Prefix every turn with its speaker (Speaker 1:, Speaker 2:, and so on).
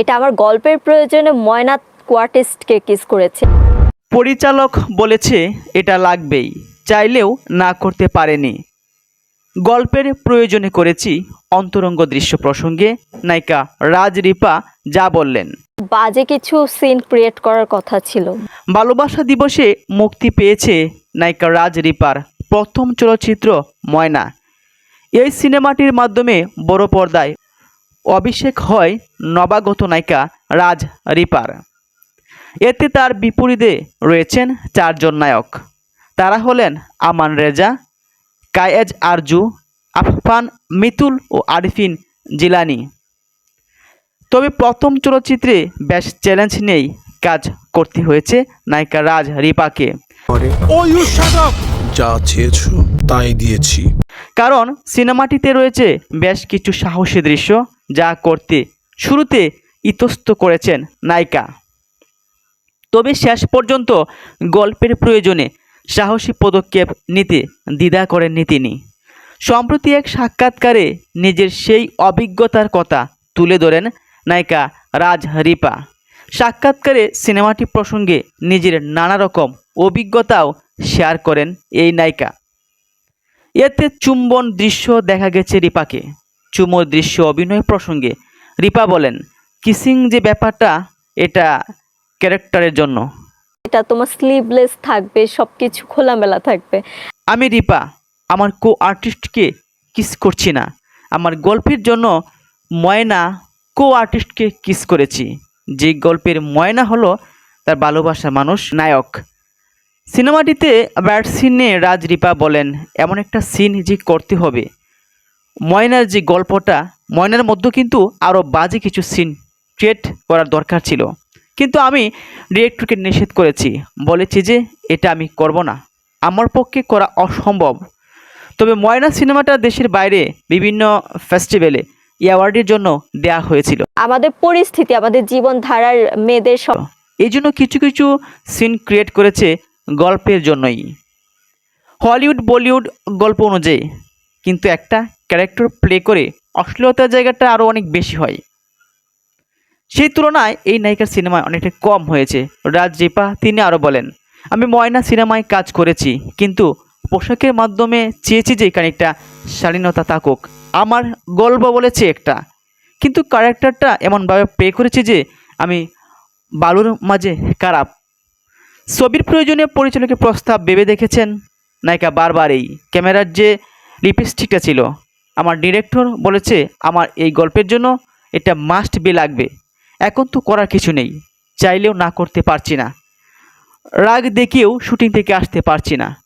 Speaker 1: এটা আমার গল্পের প্রয়োজনে ময়না কোয়ার্টিস্টকে কিস করেছে।
Speaker 2: পরিচালক বলেছে এটা লাগবেই চাইলেও না করতে পারেনি। গল্পের প্রয়োজনে করেছি অন্তরঙ্গ দৃশ্য প্রসঙ্গে নায়িকা রাজ রিপা যা বললেন।
Speaker 1: বাজে কিছু সিন ক্রিয়েট করার কথা ছিল।
Speaker 2: ভালোবাসা দিবসে মুক্তি পেয়েছে নায়িকা রাজ রিপার প্রথম চলচ্চিত্র ময়না। এই সিনেমাটির মাধ্যমে বড় পর্দায় অভিষেক হয় নবাগত নায়িকা রাজ রিপার। এতে তার বিপরীতে রয়েছেন চারজন নায়ক। তারা হলেন আমান রেজা কায়েজ আরজু আফফান মিতুল ও আরিফিন জিলানি। তবে প্রথম চলচ্চিত্রে বেশ চ্যালেঞ্জ নেই কাজ করতে হয়েছে নায়িকা রাজ রিপাকে!
Speaker 3: যা চেয়েছো তাই দিয়েছি।
Speaker 2: কারণ সিনেমাটিতে রয়েছে বেশ কিছু সাহসী দৃশ্য যা করতে শুরুতে ইতস্ত করেছেন নায়িকা। তবে শেষ পর্যন্ত গল্পের প্রয়োজনে সাহসী পদক্ষেপ নিতে দ্বিধা করেননি তিনি। সম্প্রতি এক সাক্ষাৎকারে নিজের সেই অভিজ্ঞতার কথা তুলে ধরেন নায়িকা রাজ রিপা। সাক্ষাৎকারে সিনেমাটি প্রসঙ্গে নিজের নানা রকম অভিজ্ঞতাও শেয়ার করেন এই নায়িকা। এতে চুম্বন দৃশ্য দেখা গেছে রিপাকে। চুমোর দৃশ্য অভিনয় প্রসঙ্গে রিপা বলেন কিসিং যে ব্যাপারটা এটা ক্যারেক্টারের জন্য।
Speaker 1: এটা তোমার স্লিভলেস থাকবে সব কিছু খোলামেলা থাকবে।
Speaker 2: আমি রিপা আমার কো আর্টিস্টকে কিস করছি না। আমার গল্পের জন্য ময়না কো আর্টিস্টকে কিস করেছি। যে গল্পের ময়না হলো তার ভালোবাসার মানুষ নায়ক। সিনেমাটিতে ব্যাট সিনে রাজ রিপা বলেন এমন একটা সিন যে করতে হবে। ময়নার যে গল্পটা ময়নার মধ্যে কিন্তু আরও বাজে কিছু সিন ক্রিয়েট করার দরকার ছিল। কিন্তু আমি ডিরেক্টরকে নিষেধ করেছি বলেছি যে এটা আমি করব না। আমার পক্ষে করা অসম্ভব। তবে ময়না সিনেমাটা দেশের বাইরে বিভিন্ন ফেস্টিভ্যালে অ্যাওয়ার্ডের জন্য দেয়া হয়েছিল।
Speaker 1: আমাদের পরিস্থিতি আমাদের জীবনধারার মেয়েদের সব
Speaker 2: এই জন্য কিছু কিছু সিন ক্রিয়েট করেছে গল্পের জন্যই। হলিউড বলিউড গল্প অনুযায়ী কিন্তু একটা ক্যারেক্টার প্লে করে অশ্লীলতার জায়গাটা আরও অনেক বেশি হয়। সেই তুলনায় এই নায়িকার সিনেমায় অনেকটা কম হয়েছে। রাজ রিপা তিনি আরও বলেন, আমি ময়না সিনেমায় কাজ করেছি, কিন্তু পোশাকের মাধ্যমে চেয়েছি যে এখানে একটা শালীনতা থাকুক। আমার গল্প বলেছে একটা। কিন্তু ক্যারেক্টারটা এমনভাবে প্লে করেছি যে আমি বালুর মাঝে খারাপ। ছবির প্রয়োজনে পরিচালকের প্রস্তাব ভেবে দেখেছেন নায়িকা বারবারই ক্যামেরার যে লিপস্টিকটা ছিল। আমার ডিরেক্টর বলেছে, আমার এই গল্পের জন্য এটা মাস্ট বি লাগবে। এখন তো করার কিছু নেই। চাইলেও না করতে পারছি না। রাগ দেখিয়েও শুটিং থেকে আসতে পারছি না।